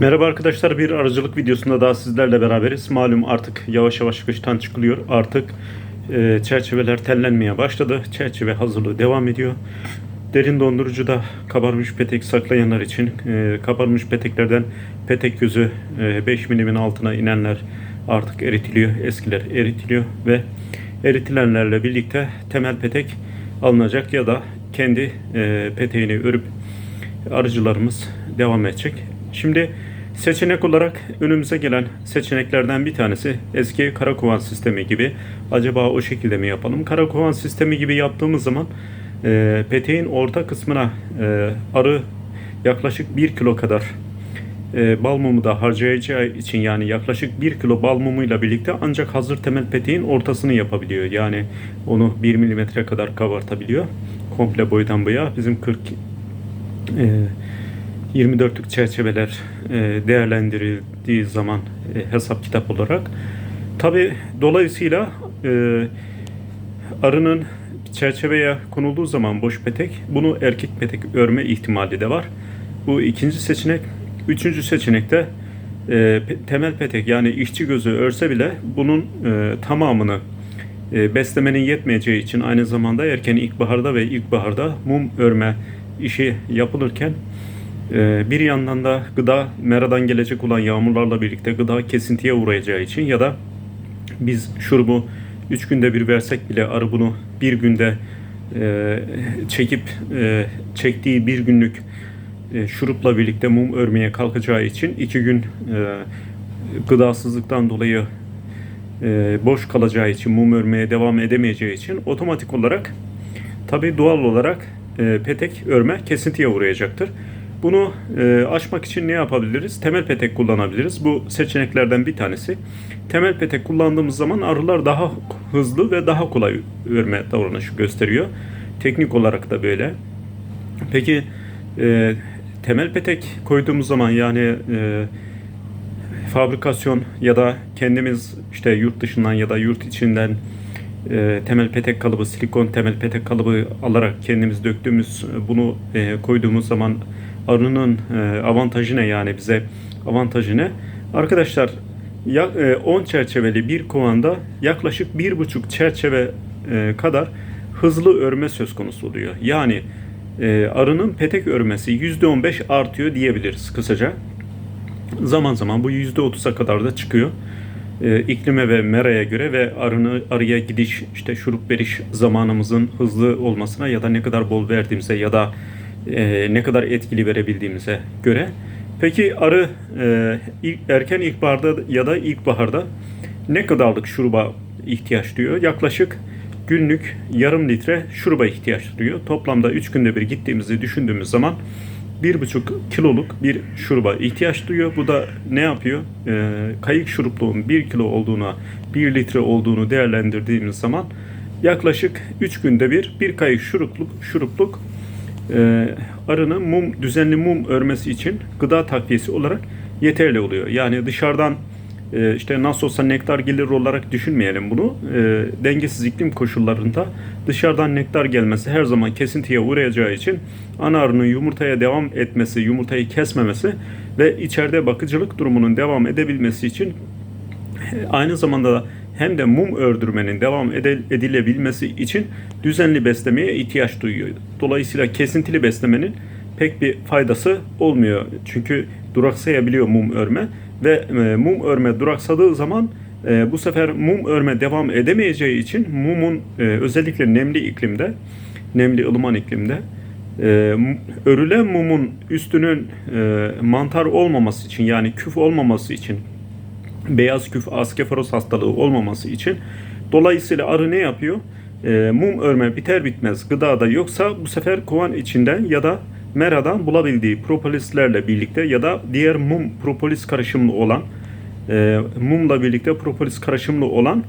Merhaba arkadaşlar bir arıcılık videosunda daha sizlerle beraberiz. Malum artık yavaş yavaş kıştan çıkılıyor. Artık e, çerçeveler tellenmeye başladı. Çerçeve hazırlığı devam ediyor. Derin dondurucuda kabarmış petek saklayanlar için e, kabarmış peteklerden petek yüzü e, 5 milimin altına inenler artık eritiliyor. Eskiler eritiliyor ve eritilenlerle birlikte temel petek alınacak ya da kendi e, peteğini örüp arıcılarımız devam edecek. Şimdi seçenek olarak önümüze gelen seçeneklerden bir tanesi eski karakovan sistemi gibi. Acaba o şekilde mi yapalım? Karakovan sistemi gibi yaptığımız zaman e, peteğin orta kısmına e, arı yaklaşık 1 kilo kadar e, bal mumu da harcayacağı için yani yaklaşık 1 kilo bal mumuyla birlikte ancak hazır temel peteğin ortasını yapabiliyor. Yani onu 1 milimetre kadar kabartabiliyor. Komple boydan boya bizim 40 e, 24'lük çerçeveler e, değerlendirildiği zaman e, hesap kitap olarak. Tabi dolayısıyla e, arının çerçeveye konulduğu zaman boş petek bunu erkek petek örme ihtimali de var. Bu ikinci seçenek. Üçüncü seçenekte e, temel petek yani işçi gözü örse bile bunun e, tamamını e, beslemenin yetmeyeceği için aynı zamanda erken ilkbaharda ve ilkbaharda mum örme işi yapılırken bir yandan da gıda meradan gelecek olan yağmurlarla birlikte gıda kesintiye uğrayacağı için ya da biz şurubu 3 günde bir versek bile arı bunu bir günde e, çekip e, çektiği bir günlük e, şurupla birlikte mum örmeye kalkacağı için iki gün gıdasızlıktan dolayı boş kalacağı için mum örmeye devam edemeyeceği için otomatik olarak tabi doğal olarak petek örme kesintiye uğrayacaktır. Bunu e, aşmak için ne yapabiliriz? Temel petek kullanabiliriz. Bu seçeneklerden bir tanesi. Temel petek kullandığımız zaman arılar daha hızlı ve daha kolay örme davranışı gösteriyor. Teknik olarak da böyle. Peki e, temel petek koyduğumuz zaman yani e, fabrikasyon ya da kendimiz işte yurt dışından ya da yurt içinden e, temel petek kalıbı, silikon temel petek kalıbı alarak kendimiz döktüğümüz bunu e, koyduğumuz zaman arının e, avantajı ne yani bize avantajı ne? Arkadaşlar ya, e, 10 çerçeveli bir kovanda yaklaşık bir buçuk çerçeve e, kadar hızlı örme söz konusu oluyor. Yani arının petek örmesi %15 artıyor diyebiliriz kısaca. Zaman zaman bu %30'a kadar da çıkıyor. İklime ve meraya göre ve arını arıya gidiş işte şurup veriş zamanımızın hızlı olmasına ya da ne kadar bol verdiğimize ya da e, ne kadar etkili verebildiğimize göre. Peki arı e, ilk, erken ilkbaharda ya da ilkbaharda ne kadarlık şuruba ihtiyaç duyuyor? Yaklaşık günlük yarım litre şuruba ihtiyaç duyuyor. Toplamda 3 günde bir gittiğimizi düşündüğümüz zaman 1,5 kiloluk bir şuruba ihtiyaç duyuyor. Bu da ne yapıyor? Ee, kayık şurupluğun 1 kilo olduğuna, 1 litre olduğunu değerlendirdiğimiz zaman yaklaşık 3 günde bir bir kayık şurupluk, şurupluk e, arının mum düzenli mum örmesi için gıda takviyesi olarak yeterli oluyor. Yani dışarıdan e, işte nasıl olsa nektar gelir olarak düşünmeyelim bunu. E, dengesiz iklim koşullarında dışarıdan nektar gelmesi her zaman kesintiye uğrayacağı için ana arının yumurtaya devam etmesi, yumurtayı kesmemesi ve içeride bakıcılık durumunun devam edebilmesi için aynı zamanda da hem de mum ördürmenin devam edilebilmesi için düzenli beslemeye ihtiyaç duyuyor. Dolayısıyla kesintili beslemenin pek bir faydası olmuyor. Çünkü duraksayabiliyor mum örme ve e, mum örme duraksadığı zaman e, bu sefer mum örme devam edemeyeceği için mumun e, özellikle nemli iklimde, nemli ılıman iklimde örülen mumun üstünün mantar olmaması için yani küf olmaması için beyaz küf askefaros hastalığı olmaması için dolayısıyla arı ne yapıyor? E, mum örme biter bitmez gıdada yoksa bu sefer kovan içinden ya da meradan bulabildiği propolislerle birlikte ya da diğer mum propolis karışımlı olan e, mumla birlikte propolis karışımlı olan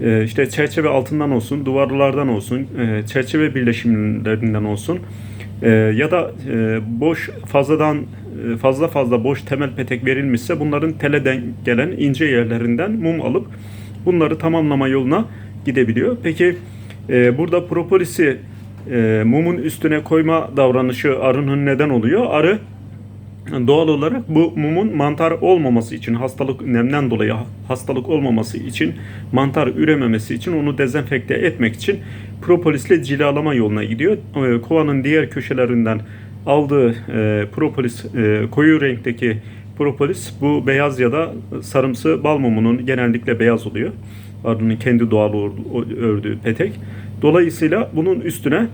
e, işte çerçeve altından olsun, duvarlardan olsun, e, çerçeve birleşimlerinden olsun e, ya da e, boş fazladan e, fazla fazla boş temel petek verilmişse bunların teleden gelen ince yerlerinden mum alıp bunları tamamlama yoluna gidebiliyor. Peki e, burada propolisi e, mumun üstüne koyma davranışı arının neden oluyor? Arı doğal olarak bu mumun mantar olmaması için hastalık nemden dolayı hastalık olmaması için mantar ürememesi için onu dezenfekte etmek için propolisle cilalama yoluna gidiyor. Ee, Kovanın diğer köşelerinden aldığı e, propolis e, koyu renkteki propolis bu beyaz ya da sarımsı bal mumunun genellikle beyaz oluyor. Arının kendi doğal ördüğü petek. Dolayısıyla bunun üstüne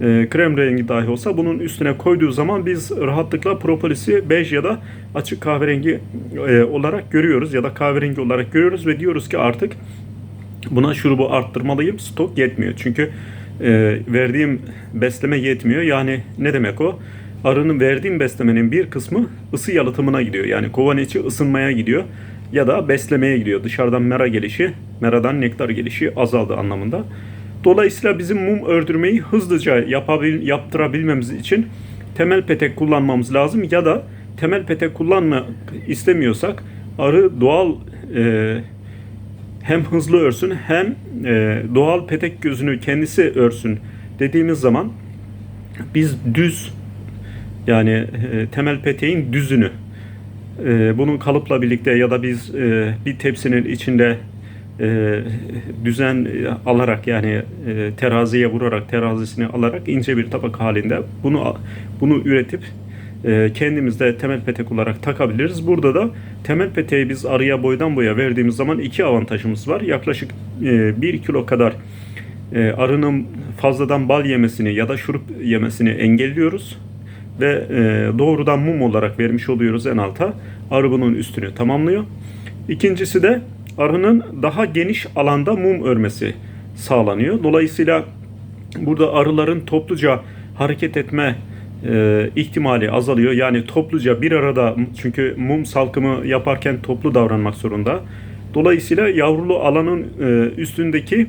e, krem rengi dahi olsa bunun üstüne koyduğu zaman biz rahatlıkla propolisi bej ya da açık kahverengi e, olarak görüyoruz ya da kahverengi olarak görüyoruz ve diyoruz ki artık buna şurubu arttırmalıyım. Stok yetmiyor. Çünkü e, verdiğim besleme yetmiyor. Yani ne demek o? Arının verdiğim beslemenin bir kısmı ısı yalıtımına gidiyor. Yani kovan içi ısınmaya gidiyor ya da beslemeye gidiyor. Dışarıdan mera gelişi, meradan nektar gelişi azaldı anlamında. Dolayısıyla bizim mum ördürmeyi hızlıca yapabil, yaptırabilmemiz için temel petek kullanmamız lazım ya da temel petek kullanmak istemiyorsak arı doğal e, hem hızlı örsün hem e, doğal petek gözünü kendisi örsün dediğimiz zaman biz düz yani e, temel peteğin düzünü e, bunun kalıpla birlikte ya da biz e, bir tepsinin içinde e, düzen alarak yani e, teraziye vurarak terazisini alarak ince bir tabak halinde bunu bunu üretip e, kendimizde temel petek olarak takabiliriz. Burada da temel peteği biz arıya boydan boya verdiğimiz zaman iki avantajımız var. Yaklaşık e, 1 kilo kadar e, arının fazladan bal yemesini ya da şurup yemesini engelliyoruz ve e, doğrudan mum olarak vermiş oluyoruz en alta. Arı bunun üstünü tamamlıyor. İkincisi de arının daha geniş alanda mum örmesi sağlanıyor. Dolayısıyla burada arıların topluca hareket etme e, ihtimali azalıyor. Yani topluca bir arada çünkü mum salkımı yaparken toplu davranmak zorunda. Dolayısıyla yavrulu alanın e, üstündeki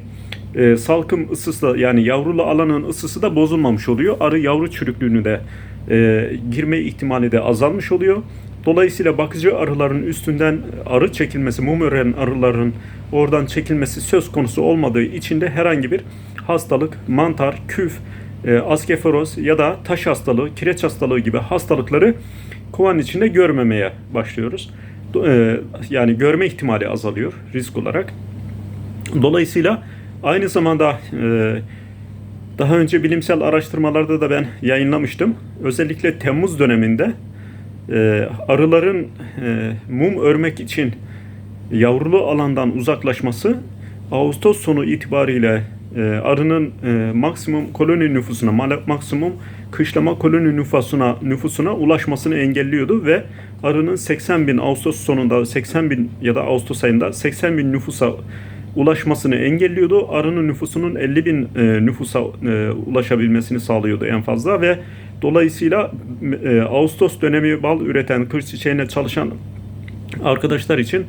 e, salkım ısısı da yani yavrulu alanın ısısı da bozulmamış oluyor. Arı yavru çürüklüğünü de e, girme ihtimali de azalmış oluyor. Dolayısıyla bakıcı arıların üstünden arı çekilmesi, mum ören arıların oradan çekilmesi söz konusu olmadığı için de herhangi bir hastalık, mantar, küf, e, askeferoz ya da taş hastalığı, kireç hastalığı gibi hastalıkları kovan içinde görmemeye başlıyoruz. E, yani görme ihtimali azalıyor risk olarak. Dolayısıyla aynı zamanda e, daha önce bilimsel araştırmalarda da ben yayınlamıştım. Özellikle Temmuz döneminde e, arıların e, mum örmek için yavrulu alandan uzaklaşması Ağustos sonu itibariyle e, arının e, maksimum koloni nüfusuna, maksimum kışlama koloni nüfusuna nüfusuna ulaşmasını engelliyordu ve arının 80 bin Ağustos sonunda 80 bin ya da Ağustos ayında 80 bin nüfusa ulaşmasını engelliyordu. Arının nüfusunun 50 bin e, nüfusa e, ulaşabilmesini sağlıyordu en fazla ve dolayısıyla e, Ağustos dönemi bal üreten kır çiçeğine çalışan arkadaşlar için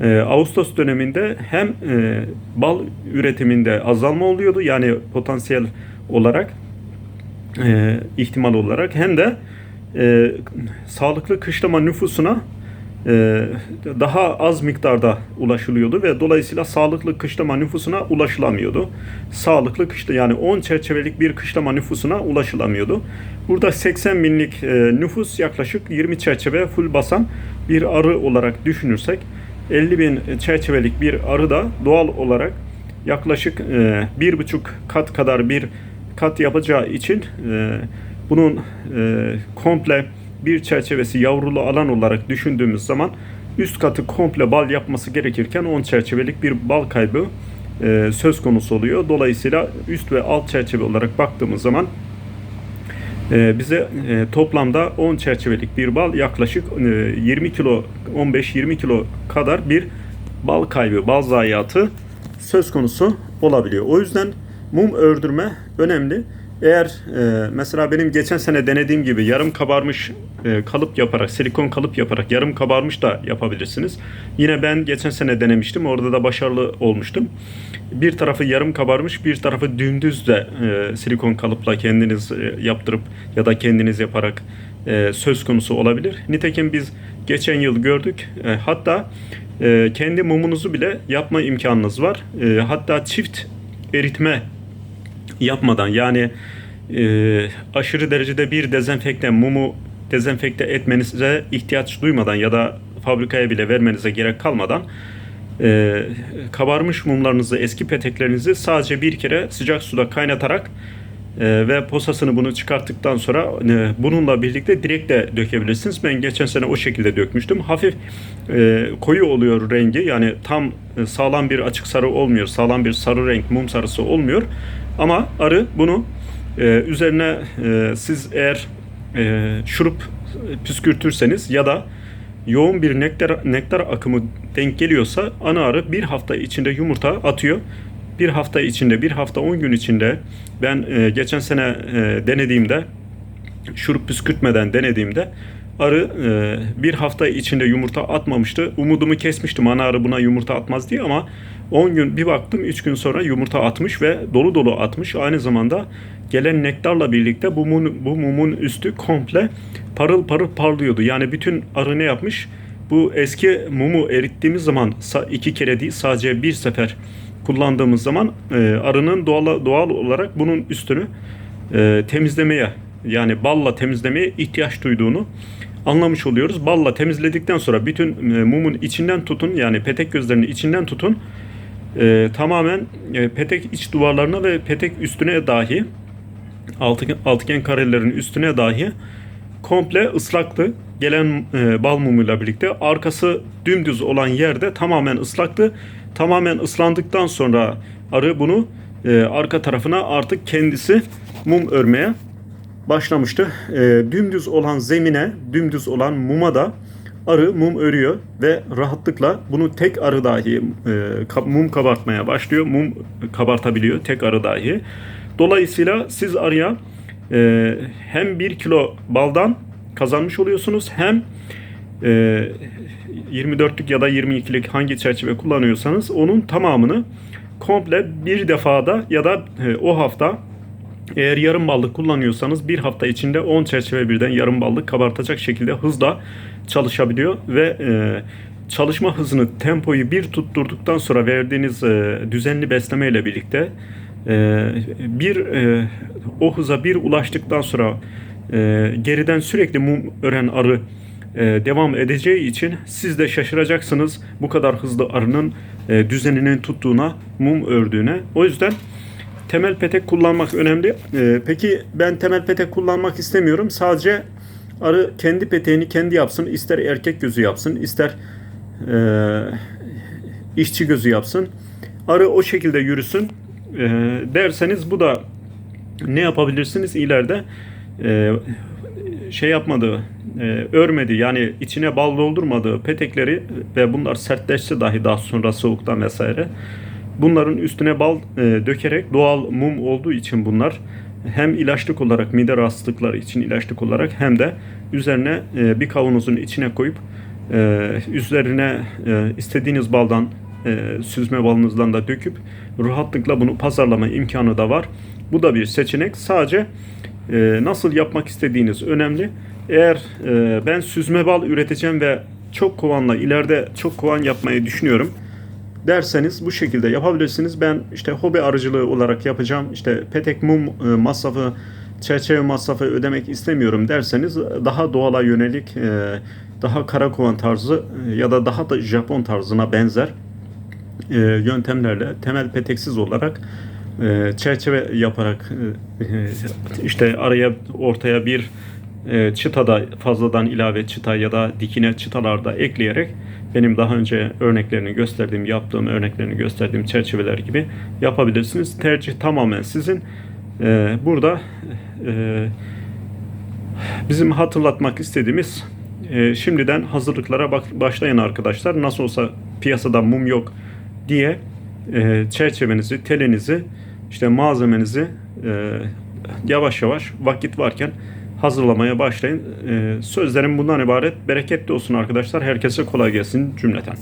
e, Ağustos döneminde hem e, bal üretiminde azalma oluyordu yani potansiyel olarak e, ihtimal olarak hem de e, sağlıklı kışlama nüfusuna daha az miktarda ulaşılıyordu ve dolayısıyla sağlıklı kışlama nüfusuna ulaşılamıyordu. Sağlıklı kışla yani 10 çerçevelik bir kışlama nüfusuna ulaşılamıyordu. Burada 80 binlik e, nüfus yaklaşık 20 çerçeve full basan bir arı olarak düşünürsek 50 bin çerçevelik bir arı da doğal olarak yaklaşık e, bir buçuk kat kadar bir kat yapacağı için e, bunun e, komple bir çerçevesi yavrulu alan olarak düşündüğümüz zaman üst katı komple bal yapması gerekirken 10 çerçevelik bir bal kaybı e, söz konusu oluyor. Dolayısıyla üst ve alt çerçeve olarak baktığımız zaman e, bize e, toplamda 10 çerçevelik bir bal yaklaşık e, 20 kilo 15-20 kilo kadar bir bal kaybı, bal zayiatı söz konusu olabiliyor. O yüzden mum ördürme önemli. Eğer e, mesela benim geçen sene denediğim gibi yarım kabarmış e, kalıp yaparak, silikon kalıp yaparak yarım kabarmış da yapabilirsiniz. Yine ben geçen sene denemiştim. Orada da başarılı olmuştum. Bir tarafı yarım kabarmış, bir tarafı dümdüz de e, silikon kalıpla kendiniz e, yaptırıp ya da kendiniz yaparak e, söz konusu olabilir. Nitekim biz geçen yıl gördük. E, hatta e, kendi mumunuzu bile yapma imkanınız var. E, hatta çift eritme yapmadan yani e, aşırı derecede bir dezenfektan mumu dezenfekte etmenize ihtiyaç duymadan ya da fabrikaya bile vermenize gerek kalmadan e, kabarmış mumlarınızı, eski peteklerinizi sadece bir kere sıcak suda kaynatarak e, ve posasını bunu çıkarttıktan sonra e, bununla birlikte direkt de dökebilirsiniz. Ben geçen sene o şekilde dökmüştüm. Hafif e, koyu oluyor rengi. Yani tam e, sağlam bir açık sarı olmuyor. Sağlam bir sarı renk mum sarısı olmuyor. Ama arı bunu e, üzerine e, siz eğer e, şurup püskürtürseniz ya da yoğun bir nektar, nektar akımı denk geliyorsa ana arı bir hafta içinde yumurta atıyor. Bir hafta içinde, bir hafta 10 gün içinde ben e, geçen sene e, denediğimde şurup püskürtmeden denediğimde arı e, bir hafta içinde yumurta atmamıştı. Umudumu kesmiştim ana arı buna yumurta atmaz diye ama 10 gün bir baktım 3 gün sonra yumurta atmış ve dolu dolu atmış. Aynı zamanda gelen nektarla birlikte bu mumun, bu mumun üstü komple parıl parıl parlıyordu. Yani bütün arı ne yapmış? Bu eski mumu erittiğimiz zaman iki kere değil sadece bir sefer kullandığımız zaman e, arının doğal, doğal olarak bunun üstünü e, temizlemeye yani balla temizlemeye ihtiyaç duyduğunu anlamış oluyoruz. Balla temizledikten sonra bütün e, mumun içinden tutun yani petek gözlerinin içinden tutun e, tamamen e, petek iç duvarlarına ve petek üstüne dahi altıgen, altıgen karelerin üstüne dahi komple ıslaktı. Gelen e, bal mumuyla birlikte arkası dümdüz olan yerde tamamen ıslaktı. Tamamen ıslandıktan sonra arı bunu e, arka tarafına artık kendisi mum örmeye başlamıştı. E, dümdüz olan zemine, dümdüz olan muma da arı mum örüyor ve rahatlıkla bunu tek arı dahi e, mum kabartmaya başlıyor. Mum kabartabiliyor tek arı dahi. Dolayısıyla siz arıya e, hem 1 kilo baldan kazanmış oluyorsunuz hem e, 24'lük ya da 22'lik hangi çerçeve kullanıyorsanız onun tamamını komple bir defada ya da e, o hafta eğer yarım ballık kullanıyorsanız bir hafta içinde 10 çerçeve birden yarım ballık kabartacak şekilde hızla çalışabiliyor ve e, çalışma hızını tempoyu bir tutturduktan sonra verdiğiniz e, düzenli besleme ile birlikte e, bir e, o hıza bir ulaştıktan sonra e, geriden sürekli mum ören arı e, devam edeceği için siz de şaşıracaksınız bu kadar hızlı arının e, düzeninin tuttuğuna, mum ördüğüne. O yüzden temel petek kullanmak önemli. Ee, peki ben temel petek kullanmak istemiyorum. Sadece arı kendi peteğini kendi yapsın. İster erkek gözü yapsın, ister e, işçi gözü yapsın. Arı o şekilde yürüsün e, derseniz bu da ne yapabilirsiniz ileride e, şey yapmadığı, e, örmedi yani içine bal doldurmadığı petekleri ve bunlar sertleşse dahi daha sonra soğuktan vesaire bunların üstüne bal e, dökerek doğal mum olduğu için bunlar hem ilaçlık olarak mide rahatsızlıkları için ilaçlık olarak hem de üzerine e, bir kavanozun içine koyup e, üzerine e, istediğiniz baldan e, süzme balınızdan da döküp rahatlıkla bunu pazarlama imkanı da var. Bu da bir seçenek. Sadece e, nasıl yapmak istediğiniz önemli. Eğer e, ben süzme bal üreteceğim ve çok kovanla ileride çok kovan yapmayı düşünüyorum derseniz bu şekilde yapabilirsiniz. Ben işte hobi arıcılığı olarak yapacağım. İşte petek mum e, masrafı, çerçeve masrafı ödemek istemiyorum derseniz daha doğala yönelik e, daha kara kovan tarzı e, ya da daha da Japon tarzına benzer e, yöntemlerle temel peteksiz olarak e, çerçeve yaparak e, e, işte araya ortaya bir e, çıtada fazladan ilave çıta ya da dikine çıtalarda ekleyerek benim daha önce örneklerini gösterdiğim, yaptığım örneklerini gösterdiğim çerçeveler gibi yapabilirsiniz. Tercih tamamen sizin. E, burada e, bizim hatırlatmak istediğimiz şimdiden hazırlıklara bak, başlayın arkadaşlar. Nasıl olsa piyasada mum yok diye e, çerçevenizi, telinizi, işte malzemenizi yavaş yavaş vakit varken hazırlamaya başlayın. E, sözlerim bundan ibaret. Bereketli olsun arkadaşlar. Herkese kolay gelsin cümleten.